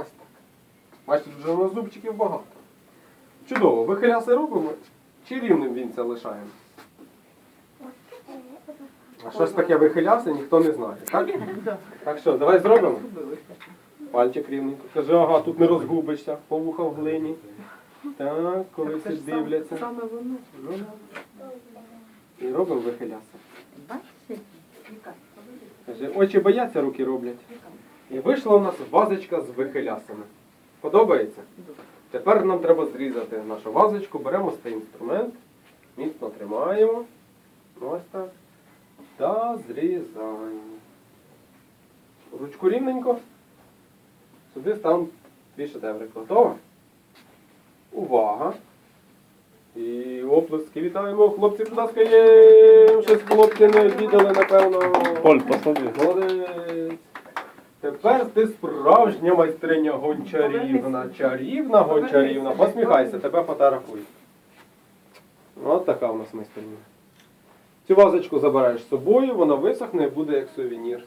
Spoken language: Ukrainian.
Ось так. Бачите, вже у нас зубчиків багато. Чудово, вихиляси робимо чи рівним вінця лишаємо? А що ж таке вихиляси, ніхто не знає, так? Так що, давай зробимо. Пальчик рівненько. Кажи, ага, тут не розгубишся, по вуха в глині. Так, коли всі дивляться. Саме воно. І робимо вихиляси. Бачите? Каже, очі бояться, руки роблять. І вийшла у нас вазочка з вихилясами. Подобається? Тепер нам треба зрізати нашу вазочку, беремо цей інструмент, міцно тримаємо. Ось так. Та зрізаємо. Ручку рівненько. Сюди ставимо дві шедеври. Готово? Увага! І оплески вітаємо. Хлопці, будь ласка, є. Щось хлопці не обідали, напевно. Поль, посади. Молодець. Тепер ти справжня майстриня гончарівна. Чарівна гончарівна. Посміхайся, тебе фотографують. От така у нас майстриня. Цю вазочку забираєш з собою, вона висохне і буде як сувенір.